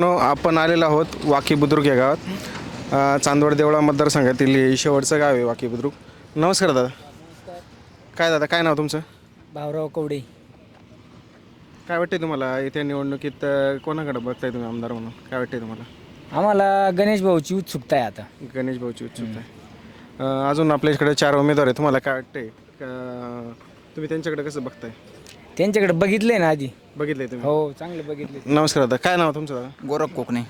No आपण आलेलो आहोत वाकी बुद्रुक या गावात. चांदवड देवळा मतदारसंघातील हे शेवटचं गाव आहे वाकी बुद्रुक. नमस्कार दादा. काय दादा काय नाव तुमचं? भाऊराव कवडे. काय वाटते तुम्हाला येत्या निवडणुकीत कोणाकडे बघताय तुम्ही आमदार म्हणून? काय वाटते तुम्हाला? आम्हाला गणेश भाऊची उत्सुकता आहे आता. गणेश भाऊची उत्सुकता आहे. अजून आपल्या इकडे चार उमेदवार आहे तुम्हाला काय वाटते का तुम्ही त्यांच्याकडे कसं बघताय? त्यांच्याकडे बघितलंय ना आधी. बघितलंय तुम्ही? हो चांगलं बघितले नमस्कार दादा काय नाव तुमचं? दादा गोरख कोकणे.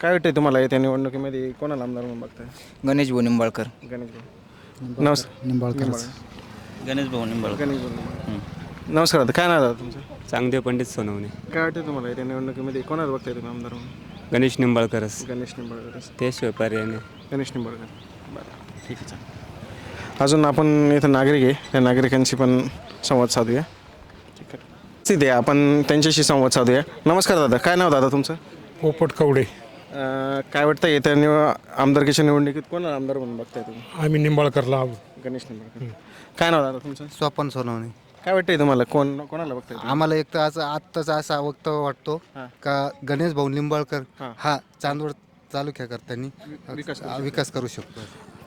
काय वाटते तुम्हाला येत्या निवडणुकीमध्ये? कोणाला आमदार म्हणून बघताय? गणेश भाऊ निंबाळकर. गणेश भाऊ. नमस्कार. निंबाळकर. गणेश भाऊ निंबाळकर. गणेश भाऊ. नमस्कार दादा काय नाव दादा तुमचं? चांगदेव पंडित सोनवणे. काय वाटतं तुम्हाला येत्या निवडणुकीमध्ये? कोणाला बघताय तुम्ही आमदार म्हणून? गणेश निंबाळकरच. गणेश निंबाळकर त्याशिवाय पर्याय नाही गणेश निंबाळकर. बरं. ठीक आहे चालेल. अजून आपण इथं नागरिक आहे. त्या नागरिकांशी पण संवाद साधूया. आहे स्थिती आहे. आपण त्यांच्याशी संवाद साधूया. नमस्कार दादा काय नाव दादा तुमचं? पोपट कवडे. अं, काय वाटतं येत्या निव आमदारकीच्या निवडणुकीत कोणाला आमदार म्हणून बघताय तुम्ही? आम्ही निंबाळकरला आहोत. गणेश निंबाळकर. काय नाव दादा तुमचं? स्वपन सोनवणे. काय वाटतंय तुम्हाला? कोण कोणाला बघताय? आम्हाला एक तर असं आत्ताचा असा वक्तव्य वाटतो हा. का गणेश भाऊ निंबाळकर हा. चांदवड तालुक्याकरतानी विकास विकास करू शकतो.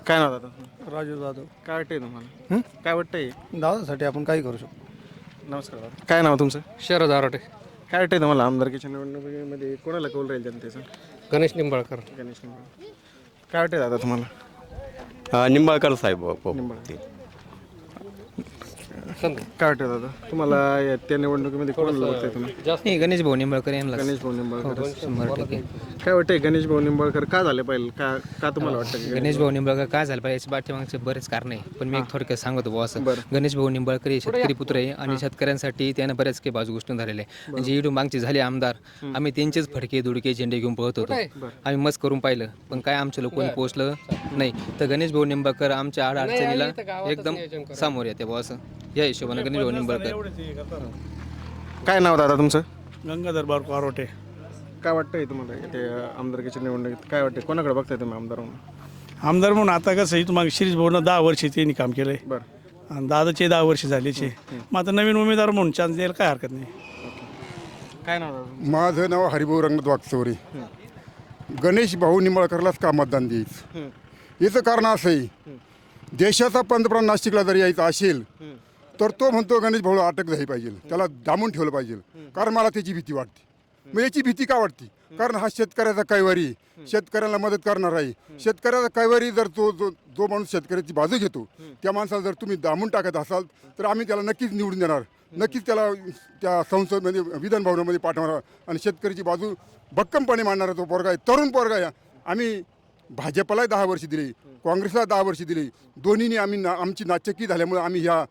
काय नाव दादा राजू जाधव. काय वाटतंय तुम्हाला? काय वाटतंय? दादासाठी आपण काही करू शकतो. नमस्कार दादा. काय नाव तुमचं? शरद आराटे. काय वाटतंय तुम्हाला आमदारकीच्या निवडणुकीमध्ये कोणाला कौल राहील जनतेचा? गणेश निंबाळकर. गणेश निंबाळकर. काय वाटतंय दादा तुम्हाला? निंबाळकर साहेब निंबाळकर. काय वाटतं दादा? तुम्हाला या त्या निवडणुकीमध्ये कोणाला बघताय तुम्ही? नाही गणेश भाऊ निंबाळकर यांना गणेश भाऊ निंबाळकर. शंभर टक्के. काय वाटतंय गणेश भाऊ निंबाळकर का झाले पाहिजे? का का तुम्हाला वाटतं की गणेश भाऊ निंबाळकर काय झालं पाहिजे याच्या पाठीमागचे बरेच कारण आहे पण मी एक थोडक्यात सांगतो बुवा असं. गणेश भाऊ निंबाळकर हे शेतकरी पुत्र आहे आणि शेतकऱ्यांसाठी त्यानं बऱ्याच काही बाजू गोष्टी झालेल्या आहे म्हणजे इडून मागचे झाले आमदार आम्ही त्यांचेच फडके दुडके झेंडे घेऊन पळत होतो. आम्ही मस्त करून पाहिलं पण काय आमच्या लोकांनी पोहोचलं नाही. तर गणेश भाऊ निंबाळकर आमच्या आड अडचणीला एकदम सामोर येते बुवा असं. या हिशोबाने भाऊ निंबाळकर काय नाव दादा तुमचं? गंगाधर बारको आरोटे. काय वाटतंय तुम्हाला ते आमदारकीच्या निवडणुकीत? काय वाटतंय? कोणाकडे बघताय तुम्ही आमदार म्हणून? आमदार म्हणून आता कसं इथं मग शिरीष भाऊनं दहा वर्ष त्यांनी काम केलंय. बरं. आणि दादाचे दहा वर्ष झालेचे मग आता नवीन उमेदवार म्हणून चान्स द्यायला काय हरकत नाही. काय नाव दादा माझं नाव हरिभाऊ रंगनाथ वागचौरे गणेश भाऊ निंबाळकरलाच का मतदान द्यायचं? याचं कारण असं आहे देशाचा पंतप्रधान नाशिकला जर यायचा असेल तर तो म्हणतो गणेश भाऊ अटक झाली पाहिजे. त्याला दामून ठेवलं पाहिजे. कारण मला त्याची भीती वाटते. मग याची भीती का वाटते? कारण हा शेतकऱ्याचा कैवारी आहे. शेतकऱ्याला मदत करणार आहे. शेतकऱ्याचा कैवारी जर तो जो जो माणूस शेतकऱ्याची बाजू घेतो त्या माणसाला जर तुम्ही दामून टाकत असाल तर आम्ही त्याला नक्कीच निवडून देणार. नक्कीच त्याला त्या संसदमध्ये म्हणजे विधानभवनामध्ये पाठवणार आणि शेतकऱ्याची बाजू भक्कमपणे मांडणारा तो पोरगा आहे. तरुण पोरगा आहे. आम्ही भाजपलाही दहा वर्ष दिली काँग्रेसला दहा वर्ष दिली. दोन्हीने आम्ही ना आमची नाचक्की झाल्यामुळे आम्ही ह्या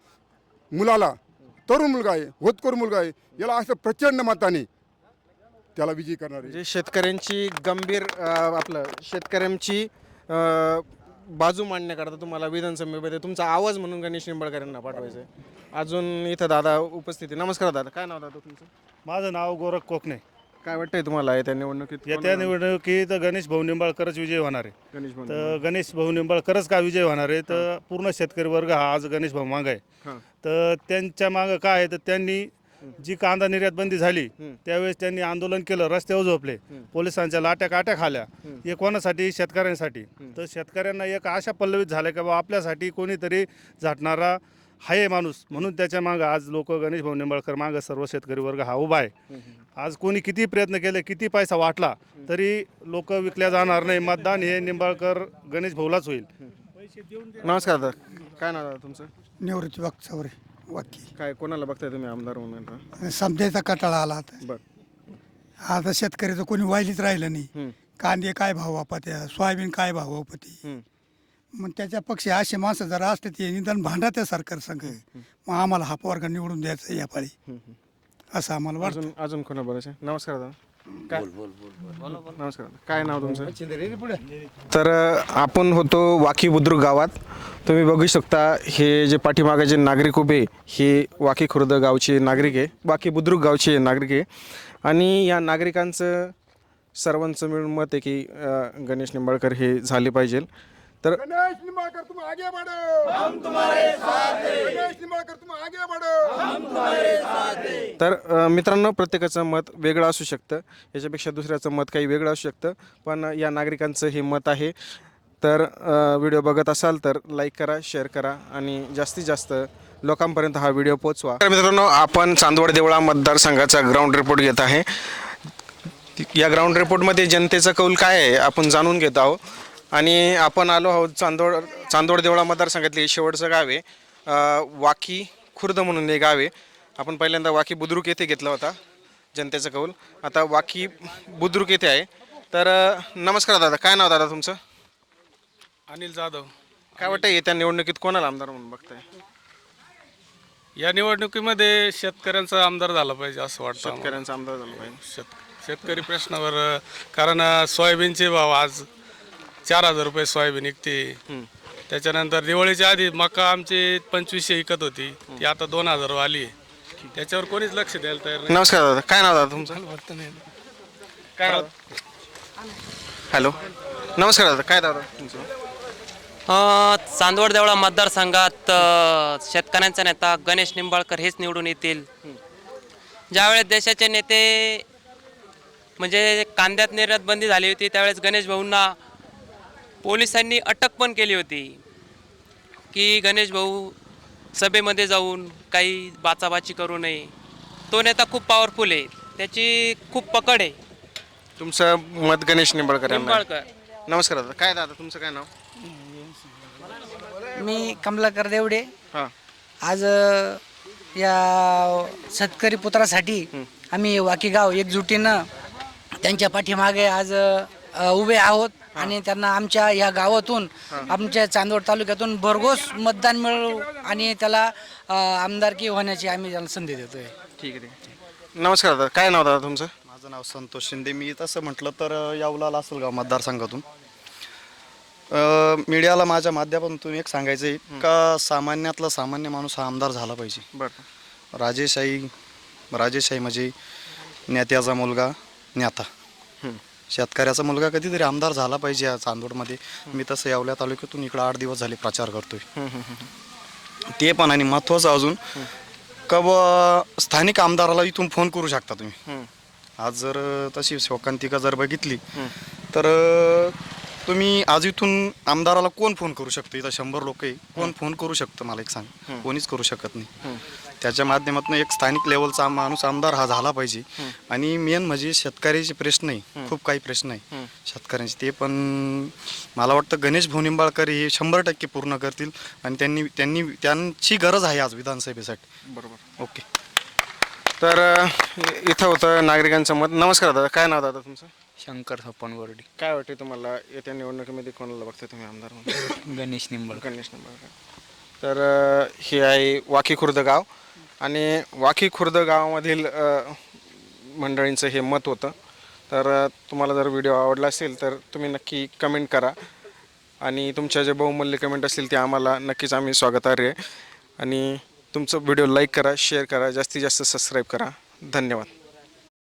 मुलाला तरुण मुलगा आहे होतकर मुलगा आहे याला असं प्रचंड मताने त्याला विजयी करणार. आहे म्हणजे शेतकऱ्यांची गंभीर अं, आपलं शेतकऱ्यांची अं, बाजू मांडण्याकरता तुम्हाला विधानसभेमध्ये तुमचा आवाज म्हणून गणेश निंबाळकर यांना पाठवायचा आहे अजून इथं दादा उपस्थिती नमस्कार दादा काय नाव दादा तुमचं? माझं नाव गोरख कोकणे. काय वाटतंय तुम्हाला येत्या निवडणुकीत? येत्या निवडणुकीत गणेश भाऊ निंबाळकरच विजय होणार आहे. गणेश भाऊ तर गणेश भाऊ निंबाळकरच का विजय होणार आहे? तर पूर्ण शेतकरी वर्ग हा आज गणेश भाऊ माग आहे. हां. तर त्यांच्या मागं काय आहे तर त्यांनी जी कांदा निर्यात बंदी झाली त्यावेळेस त्यांनी आंदोलन केलं रस्त्यावर झोपले. पोलिसांच्या लाट्या काट्या खाल्या. हे कोणासाठी? शेतकऱ्यांसाठी. तर शेतकऱ्यांना एक आशा पल्लवित झाल्या की बाबा आपल्यासाठी कोणीतरी झाटणारा आहे माणूस. म्हणून त्याच्या मागं आज लोक गणेश भाऊ निंबाळकर मागं सर्व शेतकरी वर्ग हा उभा आहे. आज कोणी किती प्रयत्न केले किती पैसा वाटला तरी लोक विकल्या जाणार नाही. मतदान हे निंबाळकर गणेश भाऊलाच होईल. नमस्कार दादा. काय नाव तुमचं? निवृत्ती वागचावरे वाकी काय कोणाला बघताय तुम्ही आमदार म्हणून आता? समजायचा कटाळा आला आता. बरं. आता शेतकऱ्याचं कोणी वाहिलीच राहिलं नाही. कांदे काय भाव वापत्या सोयाबीन काय भाव वापती हम्म. मग त्याच्या पक्षी असे माणसं जर असते ते निदान भांडा त्या सरकार संघ. मग आम्हाला हा पोरगा निवडून द्यायचा या पाळी. असं आम्हाला वाटतं. अजून अजून कोणा बरं? नमस्कार दादा. काय? नमस्कार. काय नाव तुमचं? तर आपण होतो वाकी बुद्रुक गावात. तुम्ही बघू शकता हे जे पाठीमागे जे नागरिक उभे हे वाकी खुर्द गावचे नागरिक आहे. वाकी बुद्रुक गावचे नागरिक आहे. आणि या नागरिकांचं सर्वांचं मिळून मत आहे की अ, गणेश निंबाळकर हे झाले पाहिजे. तर गणेश निंबाळकर तुम आगे बढ़ो हम तुम्हारे साथ हैं. गणेश निंबाळकर तुम आगे बढ़ो तर मित्रांनो प्रत्येकाचं मत वेगळं असू शकतं. याच्यापेक्षा दुसऱ्याचं मत काही वेगळं असू शकतं. पण या नागरिकांचं हे मत आहे. तर व्हिडिओ बघत असाल तर लाईक करा शेअर करा आणि जास्तीत जास्त लोकांपर्यंत हा व्हिडिओ पोचवा तर मित्रांनो आपण चांदवड देवळा मतदारसंघाचा ग्राउंड रिपोर्ट घेत आहे. या ग्राउंड रिपोर्टमध्ये जनतेचा कौल काय आहे आपण जाणून घेत आहोत. आणि आपण आलो आहोत चांदोड चांदोड देवळा मतदारसंघातले शेवटचं गाव आहे. अ, वाकी खुर्द म्हणून हे गाव आहे. आपण पहिल्यांदा वाकी बुद्रुक येथे घेतला होता जनतेचा कौल. आता वाकी बुद्रुक येथे आहे. तर अ, नमस्कार दादा काय नाव दादा तुमचं? अनिल जाधव. काय वाटतं येत्या निवडणुकीत कोणाला आमदार म्हणून बघताय? या निवडणुकीमध्ये शेतकऱ्यांचा आमदार झाला पाहिजे असं वाटतं आम्हाला. शेतकऱ्यांचा आमदार झाला पाहिजे. शेत शेतकरी प्रश्नावर अ, कारण अ, सोयाबीनचे भाव आज चार हजार रुपये सोयाबीन विकते. त्याच्यानंतर दिवाळीच्या आधी मका आमची पंचवीसशे विकत होती. ती आता दोन हजार आली आहे. त्याच्यावर कोणीच लक्ष द्यायला तयार नाही. नमस्कार दादा काय नाव दादा तुमचं? काय नाव? हॅलो. नमस्कार दादा काय दादा तुमचं? अ, चांदवड देवळा मतदारसंघात अ, शेतकऱ्यांचा नेता गणेश निंबाळकर हेच निवडून येतील. ज्यावेळेस देशाचे नेते म्हणजे कांद्यात निर्यात बंदी झाली होती त्यावेळेस गणेश भाऊंना पोलिसांनी अटक पण केली होती की गणेश भाऊ सभेमध्ये जाऊन काही बाचाबाची करू नये. तो नेता खूप पॉवरफुल आहे. त्याची खूप पकड आहे. तुमचं मत गणेश निंबाळकर यांना आहे. निंबाळकर. नमस्कार दादा. काय दादा तुमचं काय नाव? मी कमलाकर देवडे. हां. आज अ, या शेतकरी पुत्रासाठी आम्ही वाकीगाव एकजुटीनं त्यांच्या पाठीमागे आज अ, उभे आहोत. आणि त्यांना आमच्या या गावातून आमच्या चांदवड तालुक्यातून भरघोस मतदान मिळवू आणि त्याला अ, आमदारकी होण्याची आम्ही त्याला संधी देतोय. ठीक आहे ठीक आहे. नमस्कार दादा काय नाव दादा तुमचं? माझं नाव संतोष शिंदे. मी तसं म्हटलं तर अ, यावला लासलगाव मतदारसंघातून. अ, मीडियाला माझ्या माध्यमातून एक सांगायचं आहे का सामान्यातला सामान्य माणूस हा आमदार झाला पाहिजे. बरं. राजेशाही राजेशाही म्हणजे नेत्याचा मुलगा नेता. शेतकऱ्याचा मुलगा कधीतरी आमदार झाला पाहिजे या चांदोडमध्ये. मी तसं यावल्या तालुक्यातून इकडं आठ दिवस झाले प्रचार करतोय. ते पण आणि महत्त्वाचं अजून का स्थानिक आमदाराला इथून फोन करू शकता तुम्ही. आज जर तशी शोकांतिका जर बघितली तर तुम्ही आज इथून आमदाराला कोण फोन करू शकतो? इथं शंभर लोक आहे. कोण फोन करू शकतं? मला एक सांग. कोणीच करू शकत नाही. त्याच्या माध्यमातून एक स्थानिक लेवलचा माणूस आमदार हा झाला पाहिजे. आणि मेन म्हणजे शेतकऱ्याचे प्रश्न आहे. खूप काही प्रश्न आहे शेतकऱ्यांचे. ते पण मला वाटतं गणेश भाऊ निंबाळकर हे शंभर टक्के पूर्ण करतील आणि त्यांनी त्यांनी त्यांची गरज आहे आज विधानसभेसाठी. बरोबर. ओके. तर इथं होतं नागरिकांचं मत. नमस्कार दादा. काय नाव दादा तुमचं? शंकर सप्पन गोरडी काय वाटते तुम्हाला? येत्या निवडणुकीमध्ये कोणाला बघताय तुम्ही आमदार म्हणून? गणेश निंबाळकर. गणेश निंबाळकर. तर हे आहे वाकी खुर्द गाव. आणि वाकी खुर्द गावामधील मंडळींचं हे मत होतं. तर तुम्हाला जर व्हिडिओ आवडला असेल तर तुम्ही नक्की कमेंट करा. आणि तुमच्या जे बहुमूल्य कमेंट असतील ते आम्हाला नक्कीच आम्ही स्वागतार्ह. आहे आणि तुमचं व्हिडिओ लाईक करा शेअर करा जास्तीत जास्त सबस्क्राईब करा. धन्यवाद.